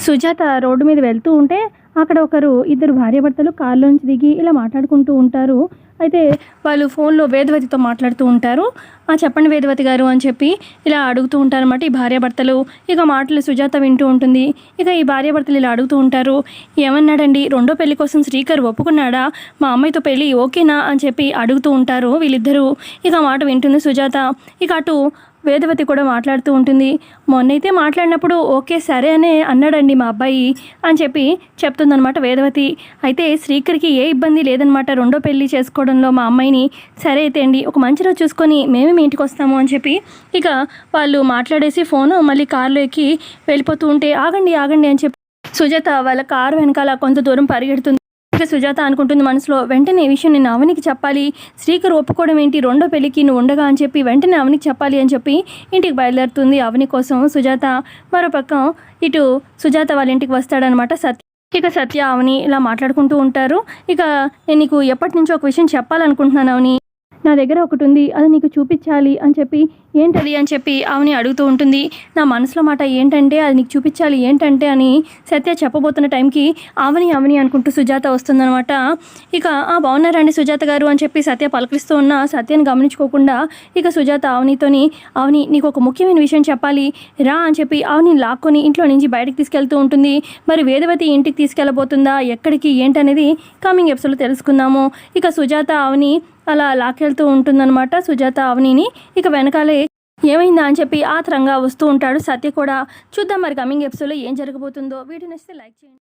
Sujatha road మీద వెళ్తూ ఉంటే అక్కడ ఒకరు ఇద్దరు భార్యాభర్తలు కారులోంచి దిగి ఇలా మాట్లాడుకుంటూ ఉంటారు. అయితే వాళ్ళు ఫోన్లో వేదవతితో మాట్లాడుతూ ఉంటారు. ఆ చెప్పండి వేదవతి గారు అని చెప్పి ఇలా అడుగుతూ ఉంటారు అన్నమాట ఈ భార్యాభర్తలు. ఇక మాటలు సుజాత వింటూ ఉంటుంది. ఇక ఈ భార్యాభర్తలు ఇలా అడుగుతూ ఉంటారు. ఏమన్నాడండి? రెండో పెళ్ళి కోసం శ్రీకర్ ఒప్పుకున్నాడా? మా అమ్మాయితో పెళ్ళి ఓకేనా? అని చెప్పి అడుగుతూ ఉంటారు వీళ్ళిద్దరూ. ఇక మాట వింటుంది సుజాత. ఇక అటు వేదవతి కూడా మాట్లాడుతూ ఉంటుంది మొన్నైతే మాట్లాడినప్పుడు ఓకే సరే అనే అన్నాడండి మా అబ్బాయి అని చెప్పి చెప్తుందనమాట వేదవతి. అయితే శ్రీకర్కి ఏ ఇబ్బంది లేదనమాట రెండో పెళ్ళి చేసుకోవడంలో మా అమ్మాయిని సరే అయితే అండి ఒక మంచి రోజు చూసుకొని మేమే మీ ఇంటికి వస్తాము అని చెప్పి ఇక వాళ్ళు మాట్లాడేసి ఫోను మళ్ళీ కారులో ఎక్కి వెళ్ళిపోతూ ఉంటే ఆగండి ఆగండి అని చెప్పి సుజాత వాళ్ళ కారు వెనకాల కొంత దూరం పరిగెడుతుంది. ఇక సుజాత అనుకుంటుంది మనసులో వెంటనే ఈ విషయం నేను అవనికి చెప్పాలి. శ్రీకర్ ఒప్పుకోవడం ఏంటి? రెండో పెళ్ళికి నువ్వు ఉండగా అని చెప్పి వెంటనే అవనికి చెప్పాలి అని చెప్పి ఇంటికి బయలుదేరుతుంది అవని కోసం సుజాత. మరోపక్క ఇటు సుజాత వాళ్ళ ఇంటికి వస్తాడనమాట సత్య ఇక సత్య అవని ఇలా మాట్లాడుకుంటూ ఉంటారు. ఇక నేను నీకు ఎప్పటి నుంచో ఒక విషయం చెప్పాలనుకుంటున్నాను అవని. నా దగ్గర ఒకటి ఉంది అది నీకు చూపించాలి అని చెప్పి ఏంటది అని చెప్పి ఆమెని అడుగుతూ ఉంటుంది. నా మనసులో మాట ఏంటంటే అది నీకు చూపించాలి ఏంటంటే అని సత్య చెప్పబోతున్న టైంకి ఆవని ఆవని అనుకుంటూ సుజాత వస్తుందనమాట ఇక ఆ బాగున్నారండి సుజాత గారు? అని చెప్పి సత్య పలకరిస్తూ ఉన్న సత్యని గమనించుకోకుండా ఇక సుజాత ఆవనితోని ఆవని నీకు ఒక ముఖ్యమైన విషయం చెప్పాలి. రా అని చెప్పి ఆవని లాక్కొని ఇంట్లో నుంచి బయటకు తీసుకెళ్తూ ఉంటుంది. మరి వేదవతి ఇంటికి తీసుకెళ్ళబోతుందా? ఎక్కడికి? ఏంటనేది కమింగ్ ఎపిసోడ్లో తెలుసుకుందాము. ఇక సుజాత ఆవని అలా లాక్కెళ్తూ ఉంటుందన్నమాట సుజాత అవనిని. ఇక వెనకాలే ఏమైందా అని చెప్పి ఆత్రంగా వస్తూ ఉంటాడు సత్య కూడా. చూద్దాం మరి కమింగ్ ఎపిసోడ్లో ఏం జరగబోతుందో. వీటిని నచ్చితే లైక్ చేయండి.